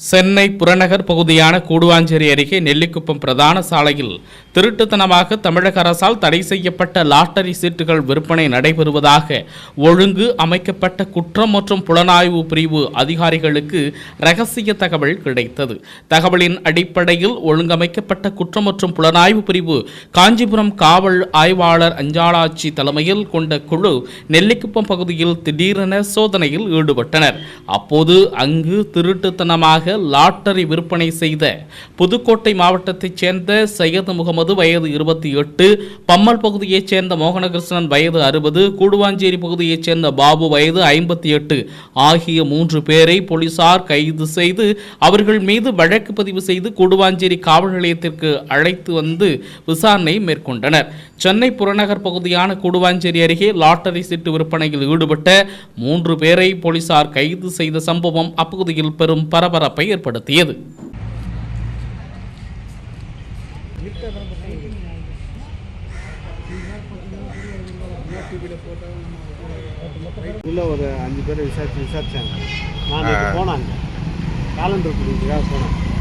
சென்னை புறநகர் பகுதியான கூடுவாஞ்சேரி அருகே நெல்லிக்குப்பம் பிரதான சாலையில் திருட்டுத்தனமாக தமிழக அரசால் தடை செய்யப்பட்ட லாட்டரி சீட்டுகள் விற்பனை நடைபெறுவதாக ஒழுங்கு அமைக்கப்பட்ட குற்றம் மற்றும் புலனாய்வு பிரிவு அதிகாரிகளுக்கு ரகசிய தகவல் கிடைத்தது. தகவலின் அடிப்படையில் ஒழுங்கமைக்கப்பட்ட குற்றம் மற்றும் புலனாய்வு பிரிவு காஞ்சிபுரம் காவல் ஆய்வாளர் அஞ்சாலாட்சி தலைமையில் கொண்ட குழு நெல்லிக்குப்பம் பகுதியில் திடீரென சோதனையில் ஈடுபட்டனர். அப்போது அங்கு திருட்டுத்தனமாக லாட்டரி விற்பனை செய்த புதுக்கோட்டை மாவட்டத்தைச் சேர்ந்த சையது முகமது வயது இருபத்தி எட்டு பம்மல் பகுதியைச் சேர்ந்த மோகனகிருஷ்ணன் வயது அறுபது கூடுவாஞ்சேரி பகுதியைச் சேர்ந்த பாபு வயது ஐம்பத்தி எட்டு ஆகிய மூன்று பேரை போலீசார் கைது செய்து அவர்கள் மீது வழக்கு பதிவு செய்து கூடுவாஞ்சேரி காவல் நிலையத்திற்கு அழைத்து வந்து விசாரணை மேற்கொண்டனர். சென்னை புறநகர் பகுதியான கூடுவாஞ்சேரி அருகே லாட்டரி சீட்டு விற்பனையில் ஈடுபட்ட மூன்று பேரை போலீசார் கைது செய்த சம்பவம் அப்பகுதியில் பெரும் பரபரப்பை ஏற்படுத்தியது. உள்ள ஒரு அஞ்சு பேர் விசாரிச்சு விசாரிச்சாங்க. நான் அங்கே காலண்டர் போனேன்